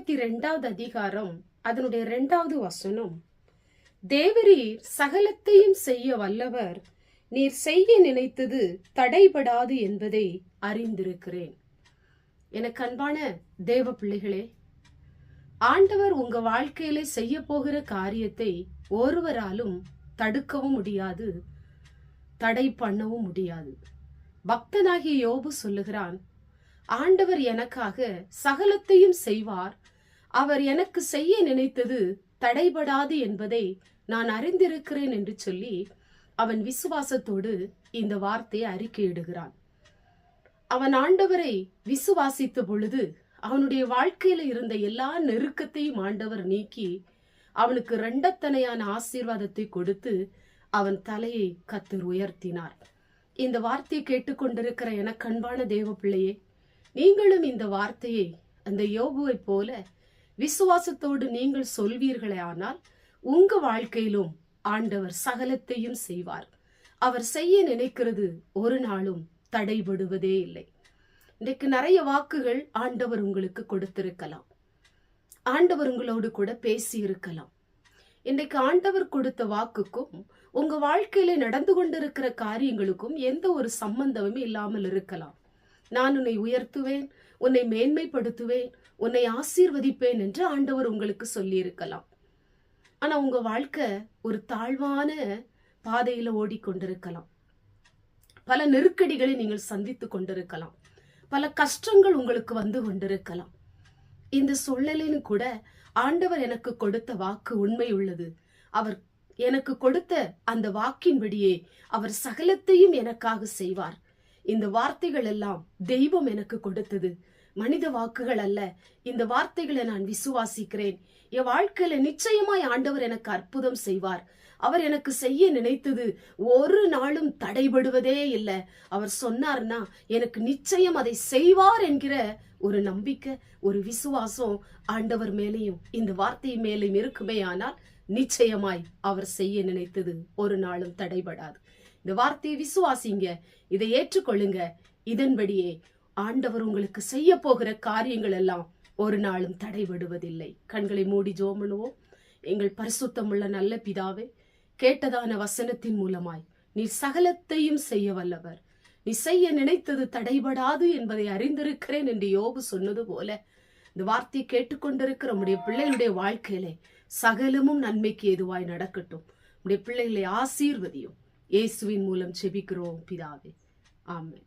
இருபத்தி ரெண்டாவது அதிகாரம் அதனுடைய ரெண்டாவது வசனம். தேவரீர் சகலத்தையும் செய்ய வல்லவர் நீர் செய்ய நினைத்தது தடைபடாது என்பதை அறிந்திருக்கிறேன். எனக்கு அன்பான தேவ பிள்ளைகளே ஆண்டவர் உங்க வாழ்க்கையில செய்ய போகிற காரியத்தை ஒருவராலும் தடுக்கவும் முடியாது தடை பண்ணவும் முடியாது. பக்தனாகிய யோபு சொல்லுகிறான் ஆண்டவர் எனக்காக சகலத்தையும் செய்வார் அவர் எனக்கு செய்ய நினைத்தது தடைபடாது என்பதை நான் அறிந்திருக்கிறேன் என்று சொல்லி அவன் விசுவாசத்தோடு இந்த வார்த்தையை அறிக்கையிடுகிறான் அவன் ஆண்டவரை விசுவாசித்த பொழுது அவனுடைய வாழ்க்கையில இருந்த எல்லா நெருக்கத்தையும் ஆண்டவர் நீக்கி அவனுக்கு ரெண்டத்தனையான ஆசீர்வாதத்தை கொடுத்து அவன் தலையை கத்தர் உயர்த்தினார். இந்த வார்த்தையை கேட்டுக்கொண்டிருக்கிற எனக்கு அன்பான தேவ பிள்ளையே நீங்களும் இந்த வார்த்தையை அந்த யோபுவைப் போல விசுவாசத்தோடு நீங்கள் சொல்வீர்களே ஆனால் உங்க வாழ்க்கையிலும் ஆண்டவர் சகலத்தையும் செய்வார். அவர் செய்ய நினைக்கிறது ஒரு நாளும் தடைபடுவதே இல்லை. இன்றைக்கு நிறைய வாக்குகள் ஆண்டவர் உங்களுக்கு கொடுத்திருக்கலாம். ஆண்டவர் உங்களோடு கூட பேசி இருக்கலாம் இன்றைக்கு ஆண்டவர் கொடுத்த வாக்குக்கும் உங்க வாழ்க்கையில நடந்து கொண்டிருக்கிற காரியங்களுக்கும் எந்த ஒரு சம்பந்தமும் இல்லாமல் இருக்கலாம். நான் உன்னை உயர்த்துவேன் உன்னை மேன்மைப்படுத்துவேன் உன்னை ஆசீர்வதிப்பேன் என்று ஆண்டவர் உங்களுக்கு சொல்லியிருக்கலாம். ஆனால் ஆனா உங்க வாழ்க்கை ஒரு தாழ்வான பாதையில ஓடிக்கொண்டிருக்கலாம். பல நெருக்கடிகளை நீங்கள் சந்தித்து கொண்டிருக்கலாம். பல கஷ்டங்கள் உங்களுக்கு வந்து கொண்டிருக்கலாம். இந்த சூழ்நிலையிலும் கூட ஆண்டவர் எனக்கு கொடுத்த வாக்கு உண்மை உள்ளது அவர் எனக்கு கொடுத்த அந்த வாக்கின்படியே அவர் சகலத்தையும் எனக்காக செய்வார். இந்த வார்த்தைகள் எல்லாம் தெய்வம் எனக்கு கொடுத்தது. மனித வாக்குகள் அல்ல. இந்த வார்த்தைகளை நான் விசுவாசிக்கிறேன். என் வாழ்க்கையில நிச்சயமாய் ஆண்டவர் எனக்கு அற்புதம் செய்வார். அவர் எனக்கு செய்ய நினைத்தது ஒரு நாளும் தடைபடுவதே இல்லை. அவர் சொன்னார்னா எனக்கு நிச்சயம் அதை செய்வார் என்கிற ஒரு நம்பிக்கை ஒரு விசுவாசம் ஆண்டவர் மேலேயும் இந்த வார்த்தை மேலேயும் இருக்குமே ஆனால் நிச்சயமாய் அவர் செய்ய நினைத்தது ஒரு நாளும் தடைபடாது. இந்த வார்த்தையை விசுவாசிங்க. இதை ஏற்றுக்கொள்ளுங்க. இதன்படியே ஆண்டவர் உங்களுக்கு செய்ய போகிற காரியங்கள் எல்லாம் ஒரு நாளும் தடைபடுவதில்லை. கண்களை மூடி ஜோமனுவோம் எங்கள் பரிசுத்தமுள்ள நல்ல பிதாவே கேட்டதான வசனத்தின் மூலமாய் நீ சகலத்தையும் செய்ய வல்லவர். நீ செய்ய நினைத்தது தடைபடாது என்பதை அறிந்திருக்கிறேன் என்று யோபு சொன்னது போல இந்த வார்த்தையை கேட்டுக்கொண்டிருக்கிற உடைய பிள்ளைகளுடைய வாழ்க்கையிலே சகலமும் நன்மைக்கு எதுவாய் நடக்கட்டும். உடைய பிள்ளைகளை ஆசீர்வதியும். இயேசுவின் மூலம் செபிக்கிறோம் பிதாவே. ஆமே